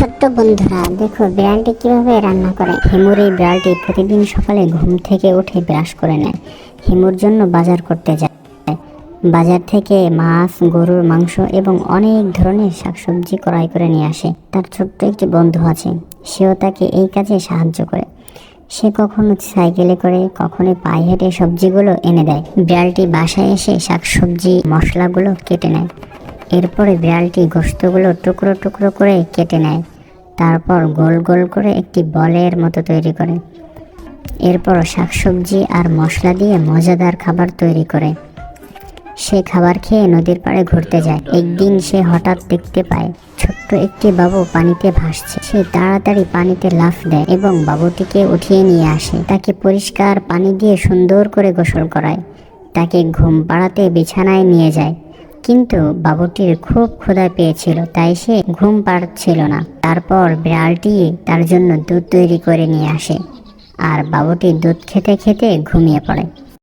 ছোট্ট বন্ধুরা, দেখো বিড়ালটি কীভাবে রান্না করে? হিমুর এই বিড়ালটি প্রতিদিন সকালে ঘুম থেকে উঠে ব্রাশ করে নেয়। হিমুর জন্য বাজার করতে যায়। বাজার থেকে মাছ, গরুর মাংস এবং অনেক ধরনের শাকসবজি ক্রয় করে নিয়ে আসে। তার ছোট্ট একটি বন্ধু আছে, সেও তাকে এই কাজে সাহায্য করে। সে কখনো সাইকেলে করে, কখনো পায়ে হেঁটে সবজিগুলো এনে দেয়। বিড়ালটি বাসায় এসে শাকসবজি, মশলাগুলো কেটে নেয়। এরপরে বিড়ালটি গোস্তগুলো টুকরো টুকরো করে কেটে নেয়। তারপর গোল গোল করে একটি বলের মতো তৈরি করে। এরপর শাকসবজি আর মশলা দিয়ে মজাদার খাবার তৈরি করে। সে খাবার খেয়ে নদীর পাড়ে ঘুরতে যায়। একদিন সে হঠাৎ দেখতে পায়, ছোট্ট একটি বাবু পানিতে ভাসছে। সে তাড়াতাড়ি পানিতে লাফ দেয় এবং বাবুটিকে উঠিয়ে নিয়ে আসে। তাকে পরিষ্কার পানি দিয়ে সুন্দর করে গোসল করায়। তাকে ঘুম পাড়াতে বিছানায় নিয়ে যায়। কিন্তু বাবুটির খুব ক্ষুধা পেয়েছিল, তাই সে ঘুম পাড়ছিল না। তারপর বিড়ালটি তার জন্য দুধ তৈরি করে নিয়ে আসে, আর বাবুটি দুধ খেতে খেতে ঘুমিয়ে পড়ে।